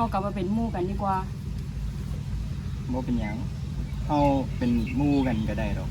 เขากลับมาเป็นหมู่กันดีกว่า บ่เป็นหยังเฮาเป็นหมู่กันก็ได้ดอก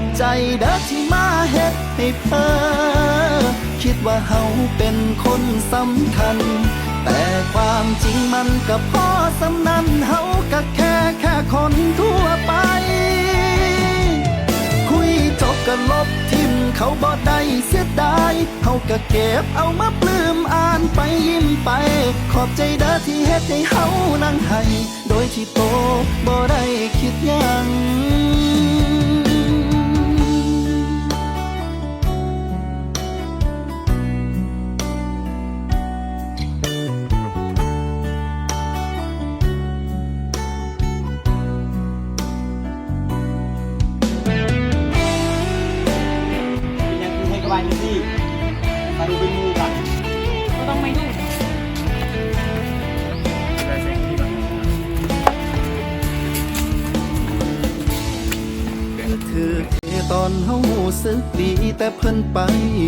อบใจเด้อที่มาเฮ็ดให้เพ้อคิดว่าเฮาเป็นคนสำคัญ แต่ความจริงมันก็พอสำนันเฮาก็แค่แค่คนทั่วไป คุยจบก็ลบทิมเขาบ่ได้เสียดายเฮาก็เก็บเอามาปลื้มอ่านไปยิ้มไป ขอบใจเด้อที่เฮ็ดให้เฮานั่งให้โดยที่โตบ่ได้คิดยัง หยังคือให้กบายจังซี่มาดูเป็นหมู่กันก็ต้องไม่ดูได้แสงที่บ้านถือเทตอนเฮาหูสึกดี แต่เพิ่นไป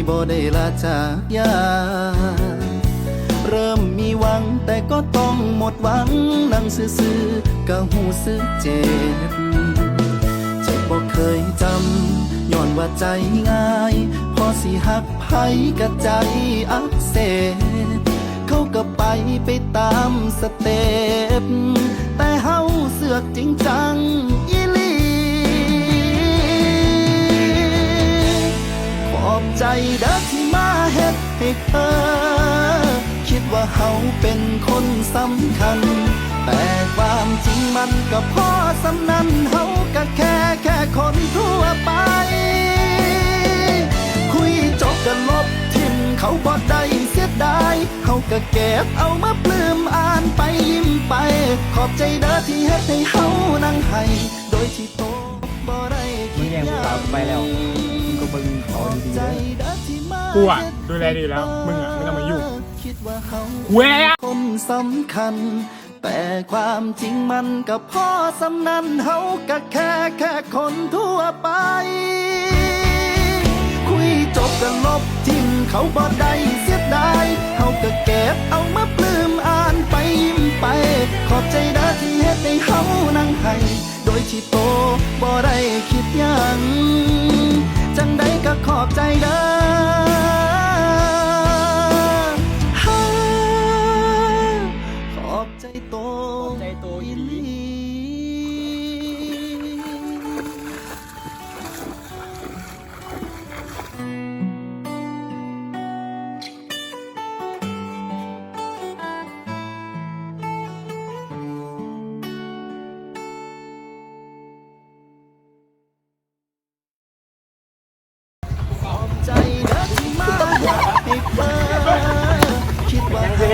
บ่ได้ลาจากยา เริ่มมีหวังแต่ก็ต้องหมดหวังนั่งซื่อๆก็หูสึกเจ็บเจ็บบ่เคยจำย้อนว่าใจง่ายพอ สิหักไผกระใจอักเสบเขาก็ไปไปตามสเต็ปแต่เฮาเสือกจริงจังอีหลีขอบใจเด้อที่มาเฮ็ดให้เธอ คิดว่าเฮาเป็นคนสำคัญ แต่ความจริงมันก็พอสำนันเฮาก็แค่แค่คนทั่วไป กันลบทิมเขาบ่ได้เสียดายเฮาก็เก็บเอามาปลื้มอ่านไปยิ้มไป ขอบใจเด้อที่เฮ็ดให้เฮานั่งให้โดยที่โตบ่ได้มึคิงดแย่งผู้สาวกูไปแล้วมึงก็เบิ่งเขาดีๆเด้อกูอะดูแลดีแล้วมึงอะไม่ต้องมายุ่งคิดว่าเฮาเว้ยอะคนสำคัญแต่ความจริงมันก็พอสำนันเฮาก็แค่แค่คนทั่วไปคุยจบ กันลบทิ้งเขาบ่ได้เสียดายเฮาก็เก็บเอามาปลื้มอ่านไปยิ้มไป ขอบใจเด้อที่เฮ็ดให้เฮานั่งให้โดยที่โตบ่ได้คิดยัง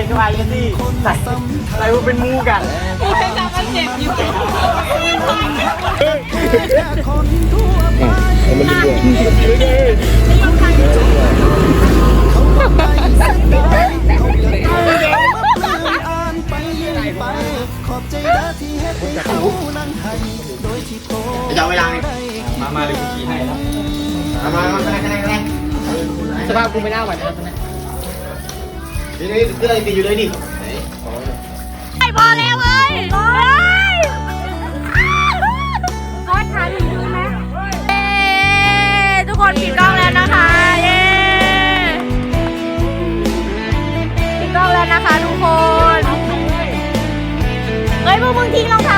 ดว่ายังคือให้กบายจังซี่ใส่ใส่ว่าเป็นมูกันกูให้ทำมันเจ็บอยู่แค่คนเปเอ็มขอบใจนะที่เฮ็ดให้เขานั่งให้โดยที่โตจะเอาเวลาไงมา มาเลยกูขี่ให้แล้วเอามามาคะแนนคะแนนคะแนนสภาพกูไม่น่าหวั่นนะตอนนี้ นี่นี่เสื้อยังติดอยู่เลยนี่ไอพอแล้วเว้ยก็ถึงยดูไหมเย้ทุกคนปิดกล้องแล้วนะคะเย้ปิดกล้องแล้วนะคะทุกคน เฮ้ยพวกมึงทิ้งรองเท้า